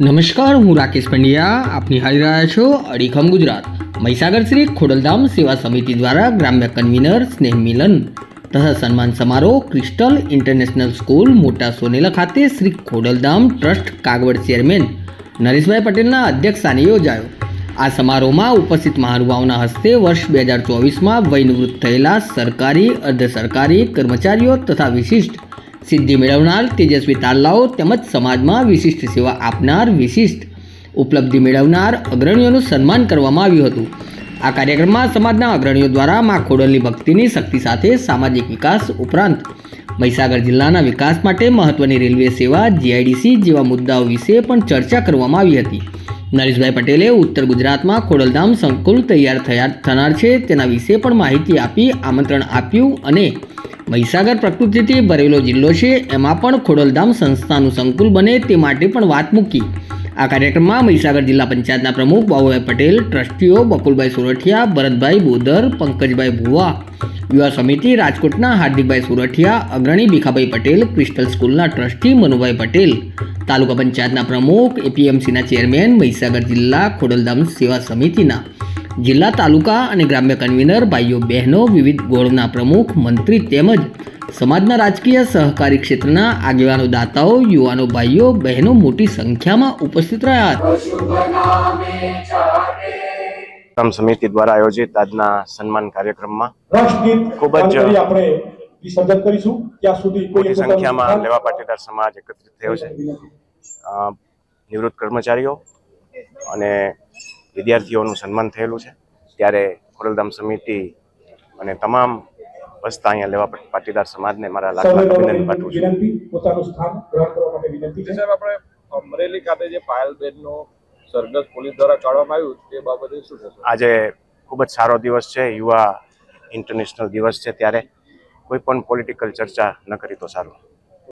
નમસ્કાર, હું રાકેશ પંડ્યા. આપની હાલી રહ્યા છો અડીખમ ગુજરાત. મહીસાગર શ્રી ખોડલધામ સેવા સમિતિ દ્વારા ગ્રામ્ય કન્વીનર સ્નેહ મિલન તથા સન્માન સમારોહ crystal international school Mota Sonela ખાતે શ્રી ખોડલધામ ટ્રસ્ટ કાગવડ ચેરમેન નરેશભાઈ પટેલના અધ્યક્ષસ્થાને યોજાયો. આ સમારોહમાં ઉપસ્થિત મહાનુભાવના હસ્તે વર્ષ બે હજાર ચોવીસમાં વયનિવૃત્ત થયેલા સરકારી, અર્ધ સરકારી કર્મચારીઓ તથા વિશિષ્ટ સિદ્ધિ મેળવનાર તેજસ્વી તારલાઓ તેમજ સમાજમાં વિશિષ્ટ સેવા આપનાર વિશિષ્ટ ઉપલબ્ધિ મેળવનાર અગ્રણીઓનું સન્માન કરવામાં આવ્યું હતું. આ કાર્યક્રમમાં સમાજના અગ્રણીઓ દ્વારા મા ખોડલની ભક્તિની શક્તિ સાથે સામાજિક વિકાસ ઉપરાંત મહીસાગર જિલ્લાના વિકાસ માટે મહત્વની રેલવે સેવા, જીઆઈડીસી જેવા મુદ્દાઓ વિશે પણ ચર્ચા કરવામાં આવી હતી. નરેશભાઈ પટેલે ઉત્તર ગુજરાતમાં ખોડલધામ સંકુલ તૈયાર થયા, થનાર છે તેના વિશે પણ માહિતી આપી આમંત્રણ આપ્યું અને મહીસાગર પ્રકૃતિથી ભરેલો જિલ્લો છે. એમાં પણ ખોડલધામ સંસ્થાનું સંકુલ બને તે માટે પણ વાત મૂકી. આ કાર્યક્રમમાં મહીસાગર જિલ્લા પંચાયતના પ્રમુખ બાબુભાઈ પટેલ, ટ્રસ્ટીઓ બકુલભાઈ સોરઠિયા, ભરતભાઈ બોદર, પંકજભાઈ ભુવા, યુવા સમિતિ રાજકોટના હાર્દિકભાઈ સુરઠિયા, અગ્રણી ભીખાભાઈ પટેલ, ક્રિસ્ટલ સ્કૂલના ટ્રસ્ટી મનુભાઈ પટેલ, તાલુકા પંચાયતના પ્રમુખ, એપીએમસીના ચેરમેન, મહીસાગર જિલ્લા ખોડલધામ સેવા સમિતિના જિલ્લા તાલુકા અને ગ્રામ્ય કન્વીનર ભાઈઓ બહેનો વિવિધ ગોળના પ્રમુખ મંત્રી તેમજ સમાજના રાજકીય સહકારી ક્ષેત્રના આગેવાનો દાતાઓ યુવાનો ભાઈઓ બહેનો મોટી સંખ્યામાં ઉપસ્થિત રહ્યા હતા. સમિતિ દ્વારા આયોજિત આજના સન્માન કાર્યક્રમમાં ખૂબ જ આપણે વિસર્જન કરીશું. ત્યાં સુધી મોટી સંખ્યામાં લેવા પાટીદાર સમાજ એકત્રિત થયો છે. નિવૃત્ત કર્મચારીઓ અને વિદ્યાર્થીઓનું સન્માન થયેલું છે. ત્યારે ખોડલધામ સમિતિ અને તમામ વસતા અહીંયા લેવા પાટીદાર સમાજને મારા લાખ સૌને લાખ અભિનંદન પાઠવું છું. પોતાનું સ્થાન ગ્રહણ કરવા માટે વિનંતી છે. સાહેબ આપણે અમરેલી ખાતે જે પાયલબેનનો સરગસ પોલીસ દ્વારા કાઢવામાં આવ્યું તે બાબતે શું થશે આજે ખૂબ જ સારો દિવસ છે યુવા ઇન્ટરનેશનલ દિવસ છે ત્યારે કોઈ પણ પોલિટિકલ ચર્ચા ન કરી તો સારું.